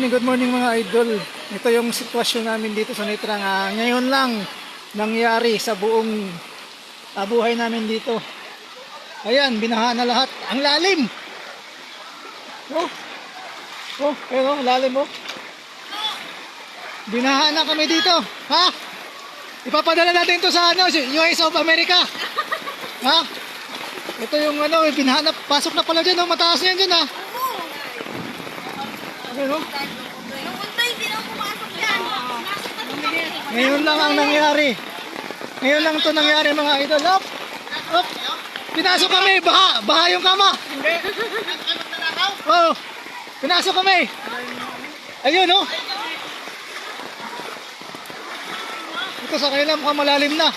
morning, good morning mga idol. Ito yung sitwasyon namin dito sa Nitra nga ngayon lang nangyari sa buong ah, buhay namin dito. Ayan, binaha na lahat. Ang lalim! Oh, oh, pero lalim oh. Binaha na kami dito. Ha? Ipapadala natin to sa ano, US of America. Ha? Ito yung ano, binaha na, pasok na pala dyan oh, mataas na yan dyan ha. Ayun oh. Nung unta, hindi na pumasok yan. Nasok na doon kami. Ngayon lang ang nangyari. Ngayon lang to nangyari mga idol. Up! Up! Pinasok kami! Baha! Baha yung kama! Hindi! Oo! Pinasok kami! Ayun oh! Ito sa kanila mukhang malalim na.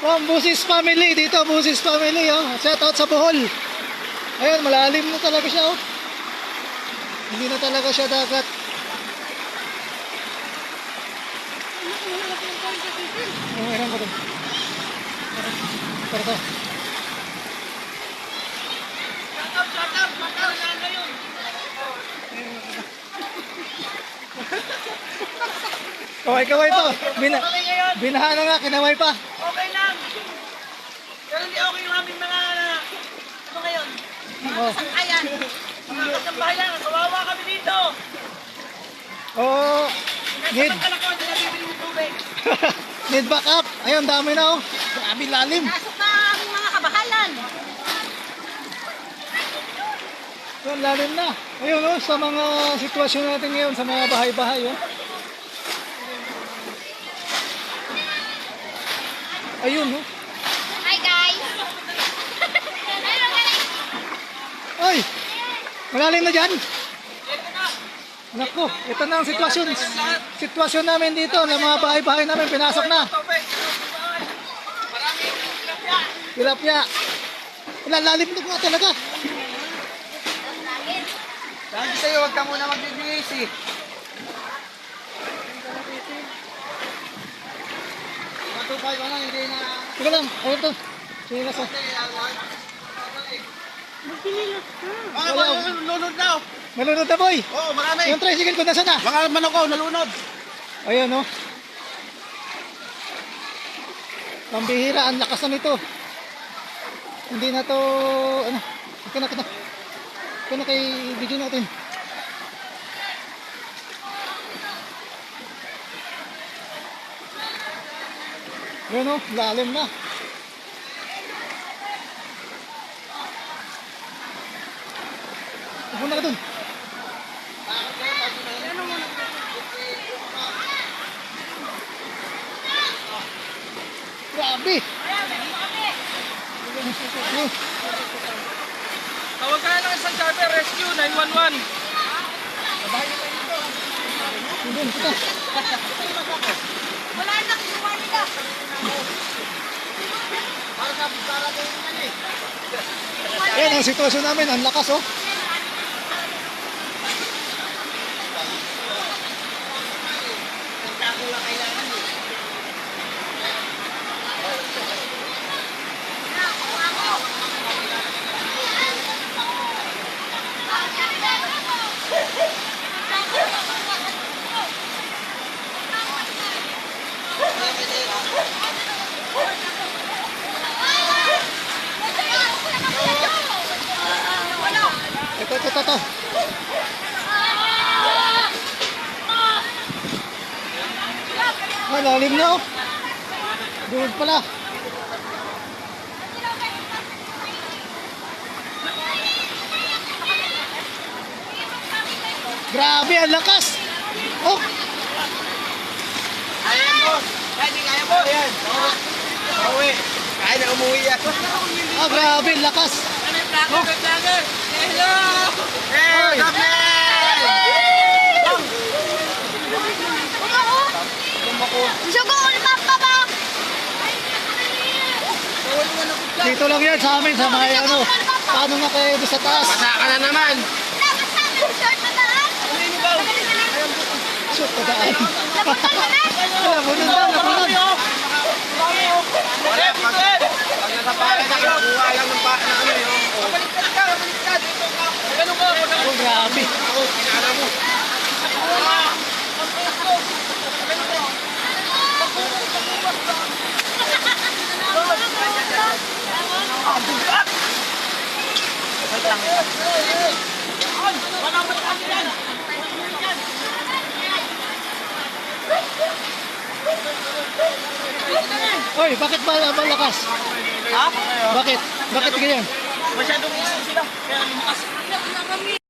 From Busis Family, dito Busis Family oh. Shout out sa Bohol. Ayun, malalim na talaga siya oh. Hindi na talaga siya dagat. Ano meron ko doon? Para to. Kaway kaway to. Bina, binaha na nga, kinaway pa. Pero hindi okay yung aming mga, ano ngayon, Oh. ayan. Mga kasambahay lang, kawawa kami dito. Oh, need, Anak ko, hindi nabibili ng tubig. need backup. Ayun, dami na oh. Grabe lalim. Nasok na ang aming mga kabahalan. Ayun, lalim na. Ayun oh, sa mga sitwasyon natin ngayon, sa mga bahay-bahay oh. Ayun oh. Hi guys. Ano galing? Ay! Malalim na dyan! Naku, ito na ang sitwasyon. Sitwasyon namin dito, na mga bahay-bahay namin, pinasok na. Tilapia. Tilapia. Wala, lalim na nga talaga. Sabi sa'yo, huwag ka muna magbibihis eh. Matupay ko na, hindi na... Sige lang, ayun to. Sige lang. Mga mga nalunod na oh. Malunod na boy. Oo, marami. Yung tricycle ko nasa na. Mga manok ko, nalunod. Ayun oh. Pambihira, ang lakas na nito. Hindi na to, ano, ito na, ito na. Ito na kay video natin. Yun oh, lalim na. Pupunta ka dun. Grabe! Tawag ka ng isang charter rescue, 911. Yun, kita. Wala na kinuha nila. Para sa para din yan eh. Ayan ang sitwasyon namin, ang lakas oh. Ito, ito, ito. Ah, na oh. Doon pala. Grabe, ang lakas. Oh, Ayan boss. Kaya di kaya boss. Ayan. Pauwi. Kaya na umuwi yan. ah, grabe, lakas. Ano yung vlogger? May Dito lang yan sa amin, sa mga ano. Paano na kayo doon sa taas? Basa na naman. Dapat sa short na taas. Ano yun ba? Short na taas. Napunta mo na? Napunta na, napunta na. Pare, pare. Pag nasa pare oh. na kayo, buha lang ka, kapaliktad. Oh, grabe. Ako, pinaalam mo. Yan! Oy, bakit ba malakas? Ha? Bakit? Bakit ganyan? Masyadong sila. Kaya lumakas.